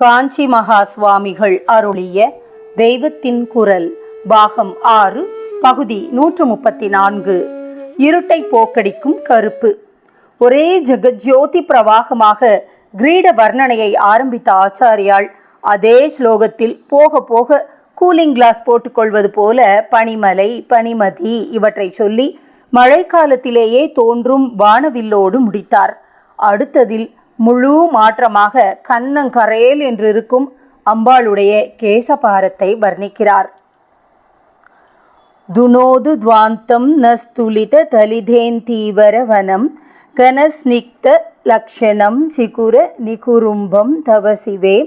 காஞ்சி மகா சுவாமிகள் அருளிய தெய்வத்தின் குரல் பாகம் ஆறு பகுதி நூற்று முப்பத்தி நான்கு. இருட்டை போக்கடிக்கும் கருப்பு. ஒரே ஜெகஜோதி பிரவாகமாக கிரீட வர்ணனையை ஆரம்பித்த ஆச்சாரியால் அதே ஸ்லோகத்தில் போக போக கூலிங் கிளாஸ் போட்டுக்கொள்வது போல பனிமலை பனிமதி இவற்றை சொல்லி மழைக்காலத்திலேயே தோன்றும் வானவில்லோடு முடித்தார். அடுத்ததில் முழு மாற்றமாக கண்ணங்கரேல் என்றிருக்கும் அம்பாளுடைய கேசபாரத்தை வர்ணிக்கிறார். துனோது துவாந்தம் நஸ்துலித தலிதேந்தீவர வனம் கனஸ்னிக்த லக்ஷணம் சிகுர நிகுரும்பம் தவ சிவே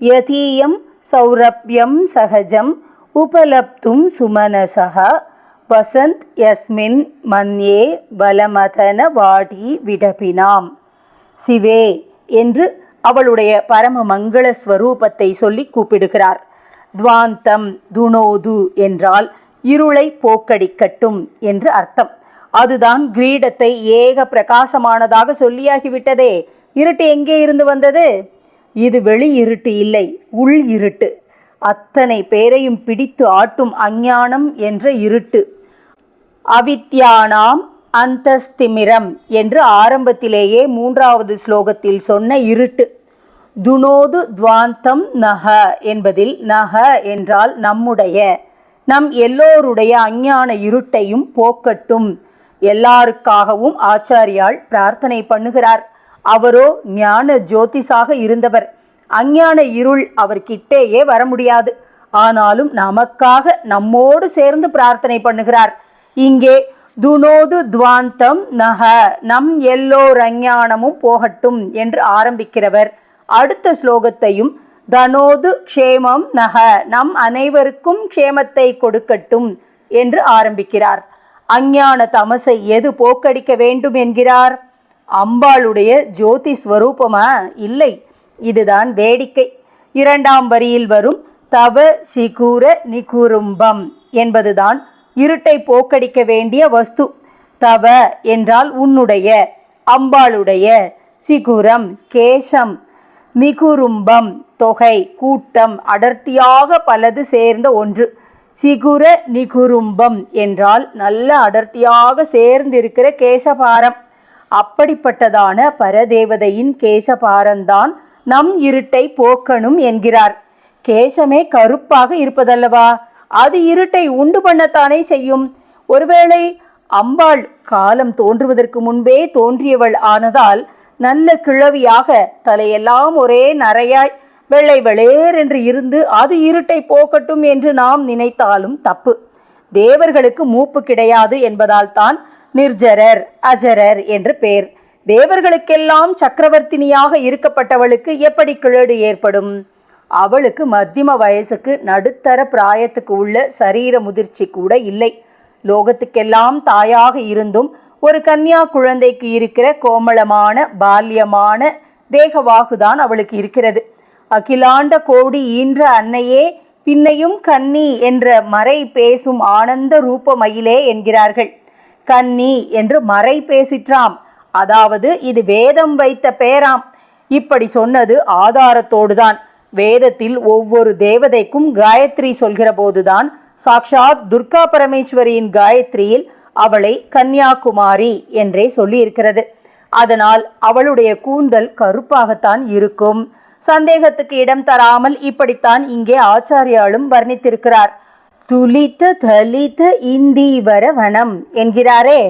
யதீயம் சௌரப்யம் சகஜம் உபலப்தும் சுமனசக வசந்த் யஸ்மின் மன்யே பலமதன வாடி விடபினாம். சிவே என்று அவளுடைய பரம மங்கள ஸ்வரூபத்தை சொல்லி கூப்பிடுகிறார். துவாந்தம் துணோது என்றால் இருளை போக்கடிக்கட்டும் என்று அர்த்தம். அதுதான் கிரீடத்தை ஏக பிரகாசமானதாக சொல்லியாகிவிட்டதே. இருட்டு எங்கே இருந்து வந்தது? இது வெளி இருட்டு இல்லை உள் இருட்டு. அத்தனை பேரையும் பிடித்து ஆட்டும் அஞ்ஞானம் என்ற இருட்டு. அவித்யானாம் அந்தஸ்திமிரம் என்று ஆரம்பத்திலேயே மூன்றாவது ஸ்லோகத்தில் சொன்ன இருட்டு. துனோது துவாந்தம் நக என்பதில் நக என்றால் நம்முடைய. நம் எல்லோருடைய அஞ்ஞான இருட்டையும் போக்கட்டும். எல்லாருக்காகவும் ஆச்சாரியால் பிரார்த்தனை பண்ணுகிறார். அவரோ ஞான ஜோதிஷாக இருந்தவர். அஞ்ஞான இருள் அவர்கிட்டேயே வர முடியாது. ஆனாலும் நமக்காக நம்மோடு சேர்ந்து பிரார்த்தனை பண்ணுகிறார். இங்கே துனோது துவாந்தம் நக நம் எல்லோர் அஞ்ஞானமும் போகட்டும் என்று ஆரம்பிக்கிறவர். அடுத்த ஸ்லோகத்தையும் தனோது க்ஷேமம் நக நம் அனைவருக்கும் க்ஷேமத்தை கொடுக்கட்டும் என்று ஆரம்பிக்கிறார். அஞ்ஞான தமசை எது போக்கடிக்க வேண்டும் என்கிறார்? அம்பாளுடைய ஜோதி ஸ்வரூபமா? இல்லை இதுதான் வேடிக்கை. இரண்டாம் வரியில் வரும் தவ சிகூர நிகுரும்பம் என்பதுதான் இருட்டை போக்கடிக்க வேண்டிய வஸ்து. தவ என்றால் உன்னுடைய அம்பாளுடைய. சிகுரம் கேசம் நிகுரும்பம் தொகை கூட்டம் அடர்த்தியாக பலது சேர்ந்த ஒன்று. சிகுர நிகுரும்பம் என்றால் நல்ல அடர்த்தியாக சேர்ந்திருக்கிற கேசபாரம். அப்படிப்பட்டதான பரதேவதையின் கேசபாரம்தான் நம் இருட்டை போக்கணும் என்கிறார். கேசமே கருப்பாக இருப்பதல்லவா? அது இருட்டை உண்டு பண்ணத்தானே செய்யும். ஒருவேளை அம்பாள் காலம் தோன்றுவதற்கு முன்பே தோன்றியவள் ஆனதால் நல்ல கிழவியாக தலையெல்லாம் ஒரே நரையாய் வெள்ளை வெளேர் என்று இருந்து அது இருட்டை போக்கட்டும் என்று நாம் நினைத்தாலும் தப்பு. தேவர்களுக்கு மூப்பு கிடையாது என்பதால் தான் நிர்ஜரர் அஜரர் என்று பேர். தேவர்களுக்கெல்லாம் சக்கரவர்த்தினியாக இருக்கப்பட்டவளுக்கு எப்படி கிழடு ஏற்படும்? அவளுக்கு மத்தியம வயசுக்கு நடுத்தர பிராயத்துக்கு உள்ள சரீர முதிர்ச்சி கூட இல்லை. லோகத்துக்கெல்லாம் தாயாக இருந்தும் ஒரு கன்னியா குழந்தைக்கு இருக்கிற கோமளமான பால்யமான தேகவாகுதான் அவளுக்கு இருக்கிறது. அகிலாண்ட கோடி ஈன்ற அன்னையே பின்னையும் கன்னி என்ற மறை பேசும் ஆனந்த ரூபமயிலே என்கிறார்கள். கன்னி என்று மறை பேசிற்றாம். அதாவது இது வேதம் வைத்த பேராம். இப்படி சொன்னது ஆதாரத்தோடுதான். வேதத்தில் ஒவ்வொரு தேவதைக்கும் காயத்ரி சொல்கிற போதுதான் சாக்ஷாத் துர்கா பரமேஸ்வரியின் காயத்ரியில் அவளை கன்னியாகுமாரி என்றே சொல்லியிருக்கிறது. அதனால் அவளுடைய கூந்தல் கருப்பாகத்தான் இருக்கும். சந்தேகத்துக்கு இடம் தராமல் இப்படித்தான் இங்கே ஆச்சாரியாலும் வர்ணித்திருக்கிறார். துளித்த தலித இந்தீவர வனம் என்கிறாரே.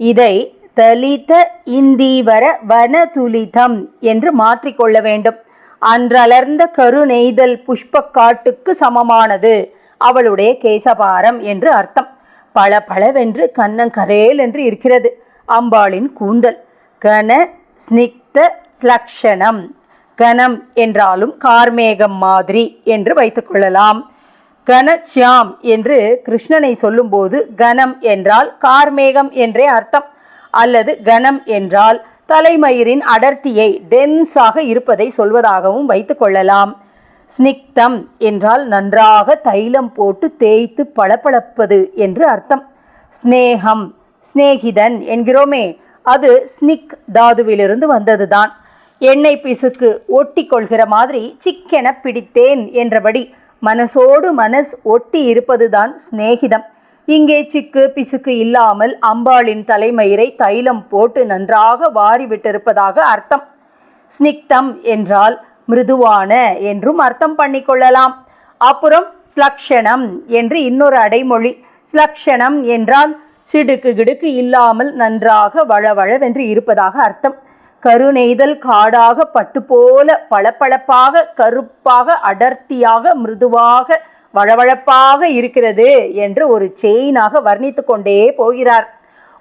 இதை தலித இந்தீவர வன துளிதம் என்று மாற்றிக்கொள்ள வேண்டும். அன்றலர்ந்த கரு நெய்தல் புஷ்ப காட்டுக்கு சமமானது. அவளுடைய கேசபாரம் என்று அர்த்தம். பல பளவென்று கண்ணங்கரேல் என்று இருக்கிறது. அம்பாளின் கூந்தல். கன ஸ்னிக்த லக்ஷணம். கனம் என்றாலும் கார்மேகம் மாதிரி என்று வைத்துக்கொள்ளலாம் கனச்யாம் என்று கிருஷ்ணனை சொல்லும்போது கனம் என்றால் கார்மேகம் என்றே அர்த்தம். அல்லது கனம் என்றால் தலைமயிரின் அடர்த்தியை டென்ஸாக இருப்பதை சொல்வதாகவும் வைத்துக்கொள்ளலாம் ஸ்னிக்தம் என்றால் நன்றாக தைலம் போட்டு தேய்த்து பளபளப்பது என்று அர்த்தம். ஸ்னேகம் சிநேகிதன் என்கிறோமே அது ஸ்னிக் தாதுவிலிருந்து வந்ததுதான். எண்ணெய் பிசுக்கு ஒட்டி கொள்கிற மாதிரி சிக்கென பிடித்தேன் என்றபடி மனசோடு மனஸ் ஒட்டி இருப்பதுதான் சிநேகிதம் இங்கே சிக்கு பிசுக்கு இல்லாமல் அம்பாளின் தலைமயிரை தைலம் போட்டு நன்றாக வாரிவிட்டிருப்பதாக அர்த்தம். ஸ்னிக்தம் என்றால் மிருதுவான என்றும் அர்த்தம் பண்ணிக்கொள்ளலாம் அப்புறம் ஸ்லக்ஷணம் என்று இன்னொரு அடைமொழி. ஸ்லக்ஷணம் என்றால் சிடுக்கு கிடுக்கு இல்லாமல் நன்றாக வளவளவென்று இருப்பதாக அர்த்தம். கருநெய்தல் காடாக பட்டு போல பளபளப்பாக கருப்பாக அடர்த்தியாக மிருதுவாக வழவழப்பாக இருக்கிறது என்று ஒரு செயினாக வர்ணித்து கொண்டே போகிறார்.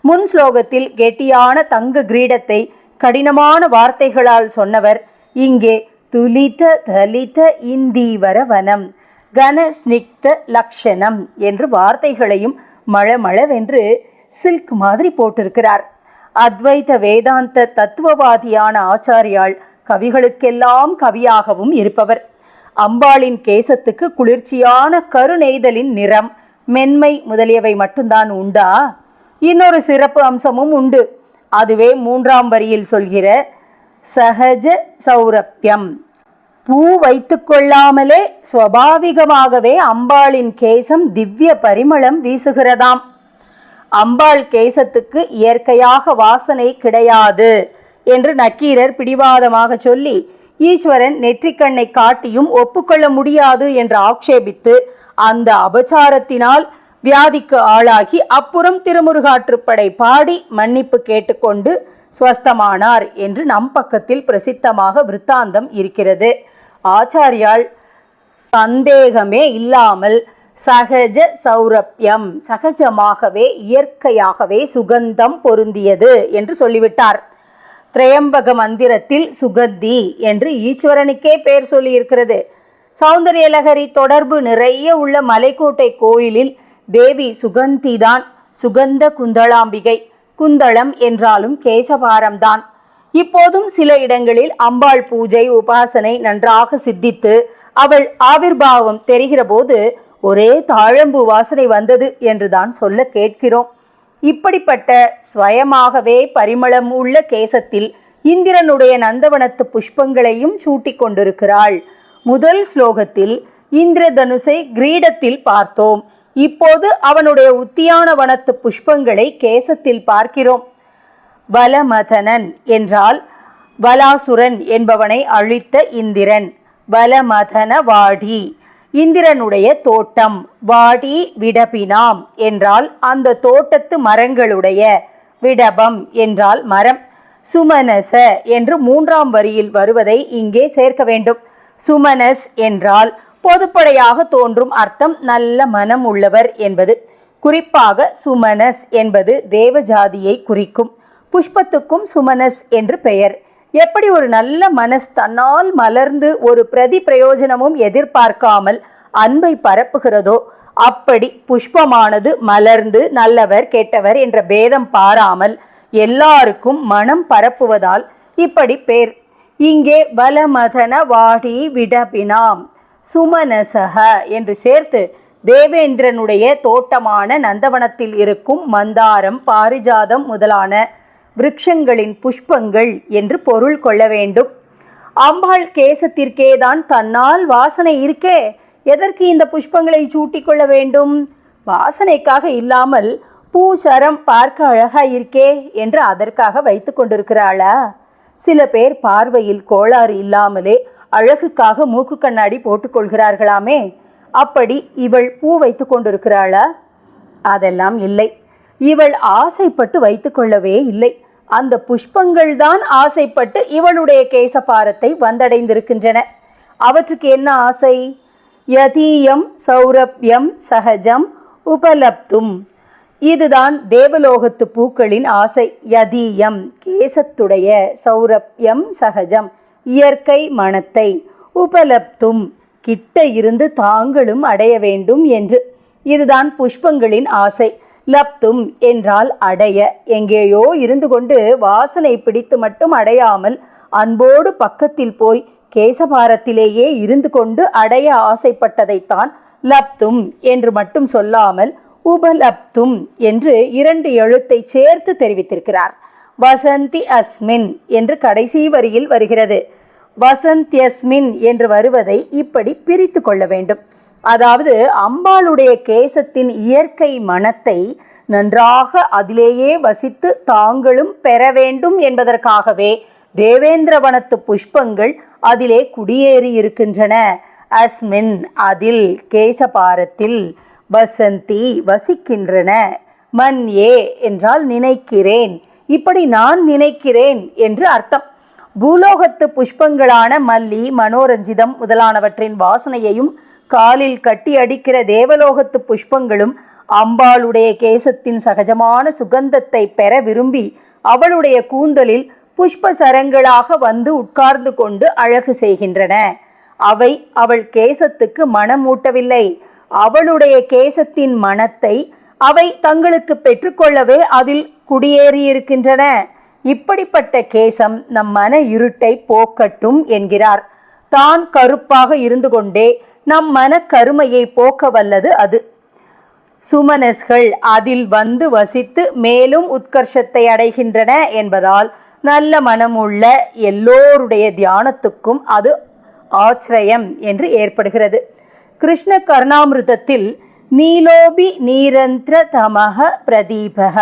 முன் ஸ்லோகத்தில் கெட்டியான தங்க கிரீடத்தை கடினமான வார்த்தைகளால் சொன்னவர் இங்கே துலித தலித இந்தீவர வனம் கன ஸ்னிக்த லக்ஷணம் என்று வார்த்தைகளையும் மழமளவென்று சில்க் மாதிரி போட்டிருக்கிறார். அத்வைத வேதாந்த தத்துவவாதியான ஆச்சாரியால் கவிகளுக்கெல்லாம் கவியாகவும் இருப்பவர். அம்பாளின் கேசத்துக்கு குளிர்ச்சியான கருநெய்தலின் நிறம். மென்மை முதலியவை மட்டும்தான் உண்டா? இன்னொரு சிறப்பு அம்சமும் உண்டு. அதுவே மூன்றாம் வரியில் சொல்கிற சகஜ சௌரப்பியம் பூ வைத்து கொள்ளாமலே சுவாபாவிகமாகவே அம்பாளின் கேசம் திவ்ய பரிமளம் வீசுகிறதாம். அம்பாள் கேசத்துக்கு இயற்கையாக வாசனை கிடையாது என்று நக்கீரர் பிடிவாதமாக சொல்லி ஈஸ்வரன் நெற்றிக்கண்ணை காட்டியும் ஒப்புக்கொள்ள முடியாது என்று ஆக்ஷேபித்து அந்த அபச்சாரத்தினால் வியாதிக்கு ஆளாகி அப்புறம் திருமுருகாற்றுப்படை பாடி மன்னிப்பு கேட்டுக்கொண்டு ஸ்வஸ்தமானார் என்று நம் பக்கத்தில் பிரசித்தமாக விருத்தாந்தம் இருக்கிறது. ஆச்சாரியால் சந்தேகமே இல்லாமல் சகஜ சௌரப்யம் சகஜமாகவே இயற்கையாகவே சுகந்தம் பொருந்தியது என்று சொல்லிவிட்டார். திரையம்பக மந்திரத்தில் சுகந்தி என்று ஈஸ்வரனுக்கே பெயர் சொல்லியிருக்கிறது. சௌந்தரியலகரி தொடர்பு நிறைய உள்ள மலைக்கோட்டை கோயிலில் தேவி சுகந்திதான் சுகந்த குந்தளாம்பிகை குந்தளம் என்றாலும் கேசபாரம்தான். இப்போதும் சில இடங்களில் அம்பாள் பூஜை உபாசனை நன்றாக சித்தித்து அவள் ஆவிர்பாவம் தெரிகிற போது ஒரே தாழம்பு வாசனை வந்தது என்றுதான் சொல்ல கேட்கிறோம். இப்படிப்பட்ட ஸ்வயமாகவே பரிமளம் உள்ள கேசத்தில் இந்திரனுடைய நந்தவனத்து புஷ்பங்களையும் சூட்டிக் கொண்டிருக்கிறாள். முதல் ஸ்லோகத்தில் இந்திரதனுசை கிரீடத்தில் பார்த்தோம். இப்போது அவனுடைய உத்தியான வனத்து புஷ்பங்களை கேசத்தில் பார்க்கிறோம். வலமதனன் என்றால் வலாசுரன் என்பவனை அழித்த இந்திரன். வலமதன வாடி இந்திரனுடைய தோட்டம் வாடி விடபினாம் என்றால் அந்த தோட்டத்து மரங்களுடைய விடபம் என்றால் மரம். சுமனச என்று மூன்றாம் வரியில் வருவதை இங்கே சேர்க்க வேண்டும். சுமனஸ் என்றால் பொதுப்படையாக தோன்றும் அர்த்தம் நல்ல மனம் உள்ளவர் என்பது. குறிப்பாக சுமனஸ் என்பது தேவஜாதியை குறிக்கும். புஷ்பத்துக்கும் சுமனஸ் என்று பெயர். எப்படி ஒரு நல்ல மனஸ் தன்னால் மலர்ந்து ஒரு பிரதி பிரயோஜனமும் எதிர்பார்க்காமல் அன்பை பரப்புகிறதோ அப்படி புஷ்பமானது மலர்ந்து நல்லவர் கெட்டவர் என்ற பேதம் பாராமல் எல்லாருக்கும் மனம் பரப்புவதால் இப்படி பேர். இங்கே வலமதன வாடி விடபினாம் சுமனசக என்று சேர்த்து தேவேந்திரனுடைய தோட்டமான நந்தவனத்தில் இருக்கும் மந்தாரம் பாரிஜாதம் முதலான விருட்சங்களின் புஷ்பங்கள் என்று பொருள் கொள்ள வேண்டும். அம்பாள் கேசத்திற்கேதான் தன்னால் வாசனை இருக்கே எதற்கு இந்த புஷ்பங்களை சூட்டிக் கொள்ள வேண்டும்? வாசனைக்காக இல்லாமல் பூ சரம் பார்க்க அழகா இருக்கே என்று அதற்காக வைத்து கொண்டிருக்கிறாளா? சில பேர் பார்வையில் கோளாறு இல்லாமலே அழகுக்காக மூக்கு கண்ணாடி போட்டுக்கொள்கிறார்களாமே அப்படி இவள் பூ வைத்து கொண்டிருக்கிறாளா? அதெல்லாம் இல்லை. இவள் ஆசைப்பட்டு வைத்துக்கொள்ளவே இல்லை. அந்த புஷ்பங்கள் தான் ஆசைப்பட்டு இவளுடைய கேசபாரத்தை வந்தடைந்திருக்கின்றன. அவற்றுக்கு என்ன ஆசை? யதீயம் சௌரப்யம் சகஜம் உபலப்தும். இதுதான் தேவலோகத்து பூக்களின் ஆசை. யதீயம் கேசத்துடைய சௌரப்யம் சகஜம் இயற்கை மனத்தை. உபலப்தும் கிட்ட இருந்து தாங்களும் அடைய வேண்டும் என்று. இதுதான் புஷ்பங்களின் ஆசை. லப்தும் என்றால் அடைய. எங்கேயோ இருந்து கொண்டு வாசனை பிடித்து மட்டும் அடையாமல் அன்போடு பக்கத்தில் போய் கேசபாரத்திலேயே இருந்து கொண்டு அடைய ஆசைப்பட்டதைத்தான் லப்தும் என்று மட்டும் சொல்லாமல் உபலப்தும் என்று இரண்டு எழுத்தை சேர்த்து தெரிவித்திருக்கிறார். வசந்தி அஸ்மின் என்று கடைசி வரியில் வருகிறது. வசந்தியஸ்மின் என்று வருவதை இப்படி பிரித்து கொள்ள வேண்டும். அதாவது அம்பாளுடைய கேசத்தின் இயற்கை மனத்தை நன்றாக அதிலேயே வசித்து தாங்களும் பெற வேண்டும் என்பதற்காகவே தேவேந்திரவனத்து புஷ்பங்கள் அதிலே குடியேறி இருக்கின்றன. அஸ்மின் அதில் கேசபாரத்தில் வசந்தி வசிக்கின்றன. மன் ஏ என்றால் நினைக்கிறேன். இப்படி நான் நினைக்கிறேன் என்று அர்த்தம். பூலோகத்து புஷ்பங்களான மல்லி மனோரஞ்சிதம் முதலானவற்றின் வாசனையையும் காலில் கட்டி அடிக்கிற தேவலோகத்து புஷ்பங்களும் அம்பாளுடைய கேசத்தின் சகஜமான சுகந்தத்தை பெற விரும்பி அவளுடைய கூந்தலில் புஷ்ப சரங்களாக வந்து உட்கார்ந்து கொண்டு அழகு செய்கின்றன. அவை அவள் கேசத்துக்கு மனமூட்டவில்லை. அவளுடைய கேசத்தின் மனத்தை அவை தங்களுக்கு பெற்றுக்கொள்ளவே அதில் குடியேறியிருக்கின்றன. இப்படிப்பட்ட கேசம் நம் மன இருட்டை போக்கட்டும் என்கிறார். தான் கருப்பாக இருந்து கொண்டே நம் மன போக்க வல்லது அது. சுமனஸ்கள் அதில் வந்து வசித்து மேலும் உத்கர்ஷத்தை அடைகின்றன என்பதால் நல்ல மனமுள்ள எல்லோருடைய தியானத்துக்கும் அது ஆச்சிரயம் என்று ஏற்படுகிறது. கிருஷ்ண கருணாமிருதத்தில் நீலோபி நீரந்திர தமக பிரதீபக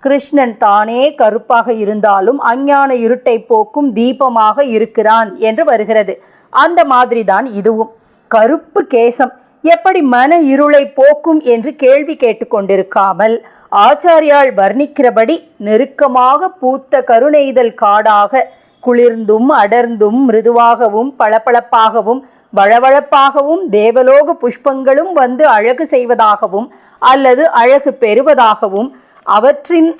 கிருஷ்ணன் தானே கருப்பாக இருந்தாலும் அஞ்ஞான இருட்டை போக்கும் தீபமாக இருக்கிறான் என்று வருகிறது. அந்த மாதிரிதான் இதுவும். கருப்பு கேசம். எப்படி மன இருளை போக்கும் என்று கேள்வி கேட்டுக்கொண்டிருக்காமல் ஆச்சாரியால் வர்ணிக்கிறபடி நெருக்கமாக பூத்த கருணெய்தல் காடாக குளிர்ந்தும் அடர்ந்தும் மிருதுவாகவும் பளபளப்பாகவும் வளவளப்பாகவும் தேவலோக புஷ்பங்களும் வந்து அழகு செய்வதாகவும் அல்லது அழகு பெறுவதாகவும் அவற்றின்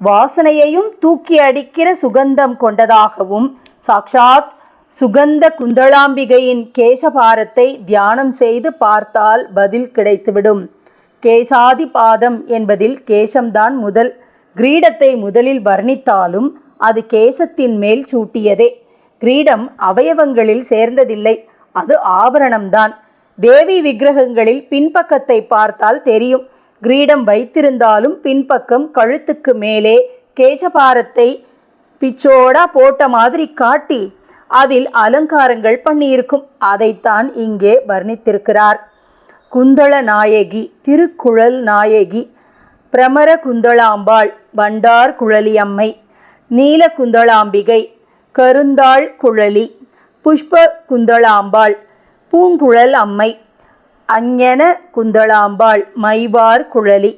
வாசனையையும் தூக்கி அடிக்கிற சுகந்தம் கொண்டதாகவும் சாக்ஷாத் சுகந்த குந்தளாம்பிகையின் கேசபாரத்தை தியானம் செய்து பார்த்தால் பதில் கிடைத்துவிடும். கேசாதி பாதம் என்பதில் கேசம்தான் முதல். கிரீடத்தை முதலில் வர்ணித்தாலும் அது கேசத்தின் மேல் சூட்டியதே. கிரீடம் அவயவங்களில் சேர்ந்ததில்லை அது ஆபரணம்தான். தேவி விக்கிரகங்களில் பின்பக்கத்தை பார்த்தால் தெரியும். கிரீடம் வைத்திருந்தாலும் பின்பக்கம் கழுத்துக்கு மேலே கேசபாரத்தை பிச்சோடா போட்ட மாதிரி காட்டி அதில் அலங்காரங்கள் பண்ணியிருக்கும். அதைத்தான் இங்கே வர்ணித்திருக்கிறார். குந்தள நாயகி திருக்குழல் நாயகி பிரமர குந்தளாம்பாள் வண்டார் குழலியம்மை நீல குந்தளாம்பிகை கருந்தாள் குழலி புஷ்ப குந்தளாம்பாள் பூங்குழல் அம்மை அஞ்ஞன குந்தளாம்பாள் மைவார் குழலி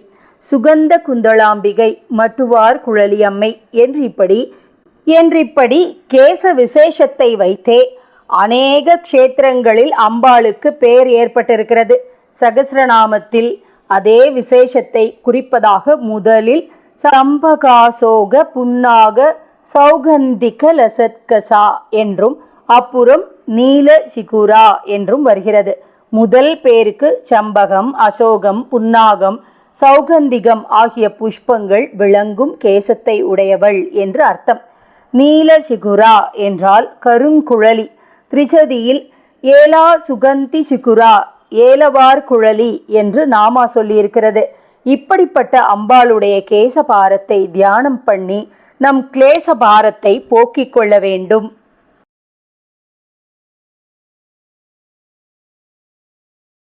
சுகந்த குந்தளாம்பிகை மட்டுவார் குழலியம்மை என்று இப்படி என்றிப்படி கேச விசேஷத்தை வைத்தே அநேக க்ஷேத்திரங்களில் அம்பாளுக்கு பேர் ஏற்பட்டிருக்கிறது. சகசிரநாமத்தில் அதே விசேஷத்தை குறிப்பதாக முதலில் சம்பகாசோக புன்னாக சௌகந்திக லசத்கசா என்றும் அப்புறம் நீல சிகுரா என்றும் வருகிறது. முதல் பேருக்கு சம்பகம் அசோகம் புன்னாகம் சௌகந்திகம் ஆகிய புஷ்பங்கள் விளங்கும் கேசத்தை உடையவள் என்று அர்த்தம். நீல சிகுரா என்றால் கருங்குழலி. திரிசதியில் ஏலா சுகந்தி சிகுரா ஏலவார் குழலி என்று நாமா சொல்லியிருக்கிறது. இப்படிப்பட்ட அம்பாளுடைய கேசபாரத்தை தியானம் பண்ணி நம் கிளேசபாரத்தை போக்கிக் கொள்ள வேண்டும்.